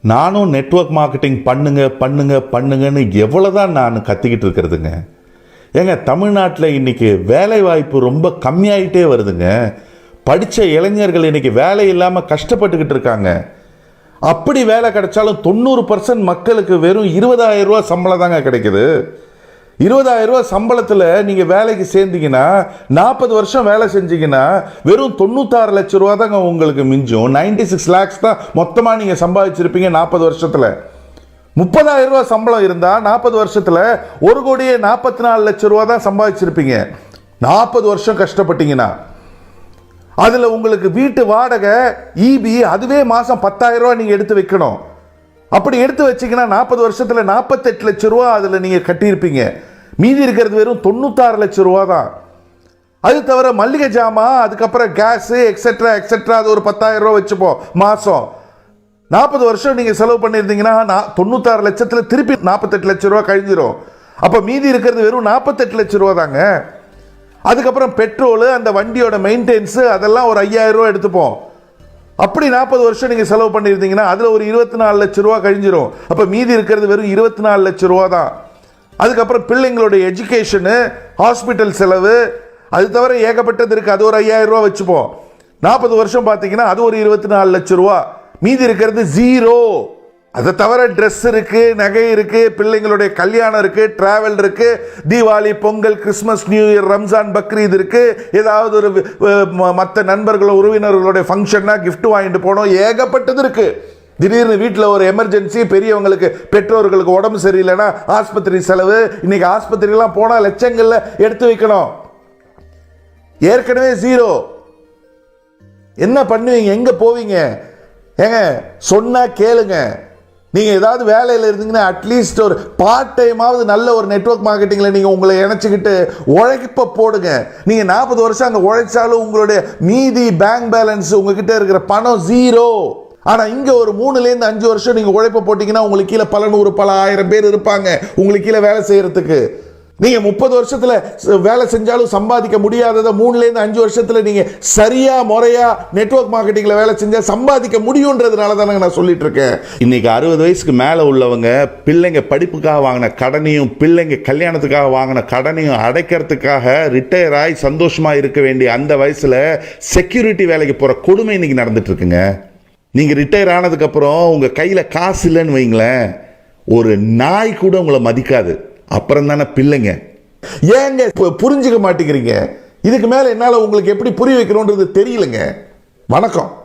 நானும் network marketing பண்ணுங்க பண்ணுங்க பண்ணுங்கன்னு எவ்வளோதான் நான் கத்திக்கிட்டு இருக்கிறதுங்க. ஏங்க தமிழ்நாட்டில் இன்னைக்கு வேலை வாய்ப்பு ரொம்ப கம்மியாயிட்டே வருதுங்க. படித்த இளைஞர்கள் இன்றைக்கி வேலை இல்லாமல் கஷ்டப்பட்டுக்கிட்டு இருக்காங்க. அப்படி வேலை கிடைச்சாலும் தொண்ணூறு பர்சன்ட் மக்களுக்கு வெறும் இருபதாயிரம் ரூபா சம்பளம் தாங்க கிடைக்குது. இருபதாயிரம் ரூபா சம்பளத்தில் நீங்கள் வேலைக்கு சேர்ந்தீங்கன்னா நாற்பது வருஷம் வேலை செஞ்சீங்கன்னா வெறும் தொண்ணூத்தாறு லட்ச ரூபா தாங்க உங்களுக்கு மிஞ்சும். நைன்டி சிக்ஸ் லேக்ஸ் தான் மொத்தமாக நீங்கள் சம்பாதிச்சிருப்பீங்க நாற்பது வருஷத்தில். முப்பதாயிரம் ரூபா சம்பளம் இருந்தால் நாற்பது வருஷத்தில் ஒரு கோடியே நாற்பத்தி நாலு லட்ச ரூபா தான் சம்பாதிச்சிருப்பீங்க. நாற்பது வருஷம் கஷ்டப்பட்டீங்கன்னா. அதில் உங்களுக்கு வீட்டு வாடகை ஈபி அதுவே மாதம் பத்தாயிரம் ரூபா நீங்கள் எடுத்து வைக்கணும். அப்படி எடுத்து வச்சிங்கன்னா நாற்பது வருஷத்தில் நாற்பத்தெட்டு லட்ச ரூபா அதில் நீங்கள் கட்டியிருப்பீங்க. மீதி இருக்கிறது வெறும் தொண்ணூத்தாறு லட்சம் ரூபா தான். அது தவிர மல்லிகை ஜாமான் அதுக்கப்புறம் கேஸு எக்ஸெட்ரா எக்ஸெட்ரா அது ஒரு பத்தாயிரம் ரூபா வச்சுப்போம் மாதம் நாற்பது வருஷம் நீங்கள் செலவு பண்ணியிருந்தீங்கன்னா நான் தொண்ணூத்தாறு லட்சத்தில் திருப்பி நாற்பத்தெட்டு லட்ச ரூபா கழிஞ்சிரும். அப்போ மீதி இருக்கிறது வெறும் நாற்பத்தெட்டு லட்ச ரூபா தாங்க. அதுக்கப்புறம் பெட்ரோலு அந்த வண்டியோட மெயின்டெனன்ஸு அதெல்லாம் ஒரு ஐயாயிரம் ரூபா எடுத்துப்போம் அப்படி நாற்பது வருஷம் நீங்கள் செலவு பண்ணியிருந்தீங்கன்னா அதில் ஒரு இருபத்தி நாலு லட்ச ரூபா கழிஞ்சிரும். அப்போ மீதி இருக்கிறது வெறும் இருபத்தி நாலு லட்ச ரூபா தான். அதுக்கப்புறம் பிள்ளைங்களுடைய எஜுகேஷனு ஹாஸ்பிட்டல் செலவு அது தவிர ஏகப்பட்டது இருக்குது அது ஒரு ஐயாயிரம் ரூபா வச்சுப்போம் நாற்பது வருஷம் பார்த்தீங்கன்னா அது ஒரு இருபத்தி நாலு லட்ச ரூபா. மீதி இருக்கிறது ஜீரோ அதை தவிர ட்ரெஸ் இருக்குது நகை இருக்குது பிள்ளைங்களுடைய கல்யாணம் இருக்குது ட்ராவல் இருக்குது Deepavali Pongal Christmas new year Ramzan Bakrid இருக்குது ஏதாவது ஒரு மற்ற நண்பர்களோ உறவினர்களுடைய ஃபங்க்ஷன்னா கிஃப்ட் வாங்கிட்டு போனோம். ஏகப்பட்டது இருக்குது திடீர்னு வீட்டில் ஒரு எமர்ஜென்சி பெரியவங்களுக்கு பெற்றோர்களுக்கு உடம்பு சரியில்லைன்னா ஆஸ்பத்திரி செலவு. இன்னைக்கு ஆஸ்பத்திரிலாம் போனால் லட்சங்களில் எடுத்து வைக்கணும். ஏற்கனவே ஜீரோ என்ன பண்ணுவீங்க? எங்கே போவீங்க? ஏங்க சொன்னால் கேளுங்க. நீங்கள் ஏதாவது வேலையில் இருந்தீங்கன்னா அட்லீஸ்ட் ஒரு பார்ட் டைமாவது நல்ல ஒரு நெட்வொர்க் மார்க்கெட்டிங்கில் நீங்கள் உங்களை இணைச்சிக்கிட்டு உழைப்ப போடுங்க. நீங்கள் நாற்பது வருஷம் அங்கே உழைச்சாலும் உங்களுடைய மீதி பேங்க் பேலன்ஸ் உங்ககிட்ட இருக்கிற பணம் ஜீரோ ஆனால் இங்கே ஒரு மூணுலேருந்து அஞ்சு வருஷம் நீங்கள் உழைப்ப போட்டிங்கன்னா உங்களுக்கு கீழே பல நூறு பல ஆயிரம் பேர் இருப்பாங்க. உங்களுக்கு கீழே வேலை செய்கிறதுக்கு நீங்கள் முப்பது வருஷத்தில் வேலை செஞ்சாலும் சம்பாதிக்க முடியாததை மூணுலேருந்து அஞ்சு வருஷத்தில் நீங்கள் சரியாக முறையா நெட்வொர்க் மார்க்கெட்டிங்கில் வேலை செஞ்சால் சம்பாதிக்க முடியுன்றதுனால தானே நான் சொல்லிட்டு இருக்கேன். இன்னைக்கு அறுபது வயசுக்கு மேலே உள்ளவங்க பிள்ளைங்க படிப்புக்காக வாங்கின கடனையும் பிள்ளைங்க கல்யாணத்துக்காக வாங்கின கடனையும் அடைக்கிறதுக்காக ரிட்டையர் ஆகி சந்தோஷமாக இருக்க வேண்டிய அந்த வயசில் செக்யூரிட்டி வேலைக்கு போகிற கொடுமை இன்னைக்கு நடந்துட்டு இருக்குங்க. நீங்கள் ரிட்டையர் ஆனதுக்கப்புறம் உங்கள் கையில் காசு இல்லைன்னு வைங்களேன் ஒரு நாய் கூட உங்களை மதிக்காது. அப்புறம் தானே பிள்ளைங்க. ஏங்க இப்போ புரிஞ்சுக்க மாட்டேங்கிறீங்க? இதுக்கு மேலே என்னால் உங்களுக்கு எப்படி புரிய வைக்கணுன்றது தெரியலங்க. வணக்கம்.